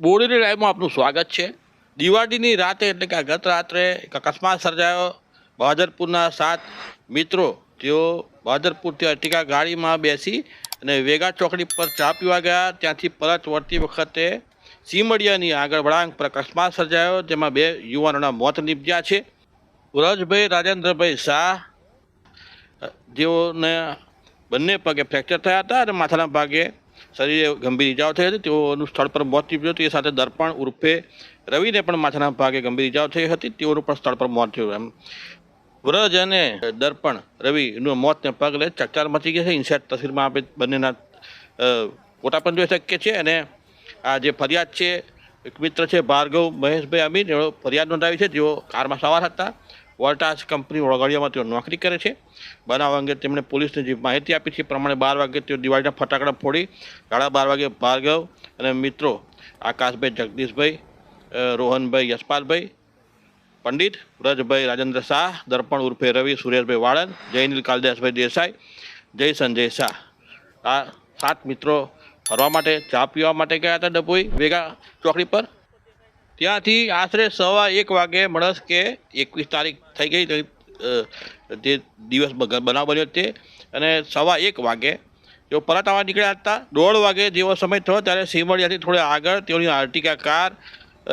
બોડેલી લાઈવમાં આપનું સ્વાગત છે. દિવાળીની રાતે એટલે કે ગત રાત્રે એક અકસ્માત સર્જાયો. બહાદરપુરના સાત મિત્રો તેઓ બહાદરપુરથી અર્ટિકા ગાડીમાં બેસી અને વેગા ચોકડી પર ચા પીવા ગયા. ત્યાંથી પરત વળતી વખતે સીમડિયાની આગળ વળાંક પર અકસ્માત સર્જાયો, જેમાં બે યુવાનોના મોત નીપજ્યા છે. વ્રજભાઈ રાજેન્દ્રભાઈ શાહ જેઓને બંને પગે ફ્રેક્ચર થયા હતા અને માથાના ભાગે શરીરે ગંભીર ઇજાઓ થઈ હતી. તેઓનું સ્થળ પર મોત નીપજ્યું હતું. એ સાથે દર્પણ ઉર્ફે રવિને પણ માથાના ભાગે ગંભીર ઇજાઓ થઈ હતી. તેઓનું પણ સ્થળ પર મોત થયું એમ વ્રજ અને દર્પણ રવિનું મોતને પગલે ચકચાર મચી ગઈ છે. ઇન્સેટ તસવીરમાં આપણે બંનેના ફોટા પણ જોઈ શકીએ છીએ. અને આ જે ફરિયાદ છે, એક મિત્ર છે, ભાર્ગવ મહેશભાઈ અમીર એઓ ફરિયાદ નોંધાવી છે. જેઓ કારમાં સવાર હતા. વોલ્ટાસ કંપની વળગાડિયામાં તેઓ નોકરી કરે છે. બનાવ અંગે તેમણે પોલીસને જે માહિતી આપી છે પ્રમાણે બાર વાગે તેઓ દિવાળીના ફટાકડા ફોડી સાડા બાર વાગે ભાર્ગવ અને મિત્રો આકાશભાઈ જગદીશભાઈ રોહનભાઈ યશપાલભાઈ, પંડિત વ્રજભાઈ રાજેન્દ્ર શાહ, દર્પણ ઉર્ફે રવિ, સુરેશભાઈ વાળન જયનીલ કાલદાસભાઈ દેસાઈ, જય સંજય શાહ. આ સાત મિત્રો ફરવા માટે ચા પીવા માટે ગયા હતા ડભોઈ વેગા ચોકડી પર. ત્યાંથી આશરે સવા એક વાગે મળસ કે એકવીસ તારીખ થઈ ગઈ તે, દિવસ બનાવ બન્યો તે. અને સવા એક વાગે તેઓ પરત આવવા નીકળ્યા હતા દોઢ વાગે જેવો સમય થયો ત્યારે સીમડિયાથી થોડે આગળ તેઓની આર્ટિકા કાર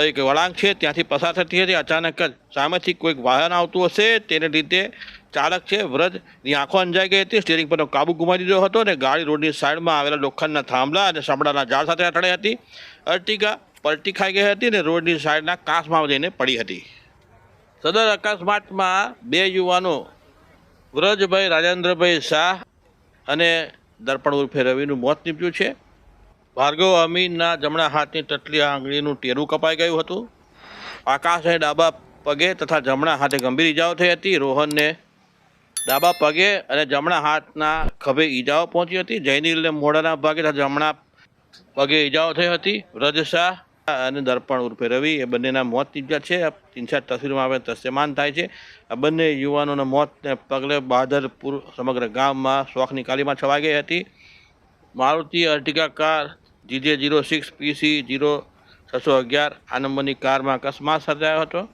એક વળાંક છે ત્યાંથી પસાર થતી હતી. અચાનક જ સામેથી કોઈક વાહન આવતું હશે તેને લીધે ચાલક છે વ્રજની આંખો અંજાઈ ગઈ હતી. સ્ટેરિંગ પરનો કાબુ ગુમાવી દીધો હતો અને ગાડી રોડની સાઈડમાં આવેલા લોખંડના થાંભલા અને સાંભળાના ઝાડ સાથે અથડાઈ હતી. અર્ટિગા પલટી ખાઈ ગઈ હતી ને રોડની સાઈડના કાંસમાં જઈને પડી હતી. સદર અકસ્માતમાં બે યુવાનો વ્રજભાઈ, રાજેન્દ્રભાઈ શાહ અને દર્પણ ઉર્ફે રવિનું મોત નીપજ્યું છે. ભાર્ગવ અમીનના જમણા હાથની ટટલી આંગળીનું ટેરું કપાઈ ગયું હતું. આકાશને ડાબા પગે તથા જમણા હાથે ગંભીર ઈજાઓ થઈ હતી. રોહનને ડાબા પગે અને જમણા હાથના ખભે ઈજાઓ પહોંચી હતી. જયનીલને મોઢાના ભાગે તથા જમણા પગે ઈજાઓ થઈ હતી. વ્રજ શાહ અને દર્પણ ઉર્ફે રવિ, એ બંનેના મોત નીપજ્યા છે. આ તીનસાર તસવીરમાં આપણે દ્રશ્યમાન થાય છે. આ બંને યુવાનોના મોતને પગલે બહાદરપુર સમગ્ર ગામમાં શોખની કાલીમાં છવાઈ ગઈ હતી. Maruti Ertiga car GJ zero six PC zero છસો અગિયાર આ નંબરની કારમાં અકસ્માત સર્જાયો હતો.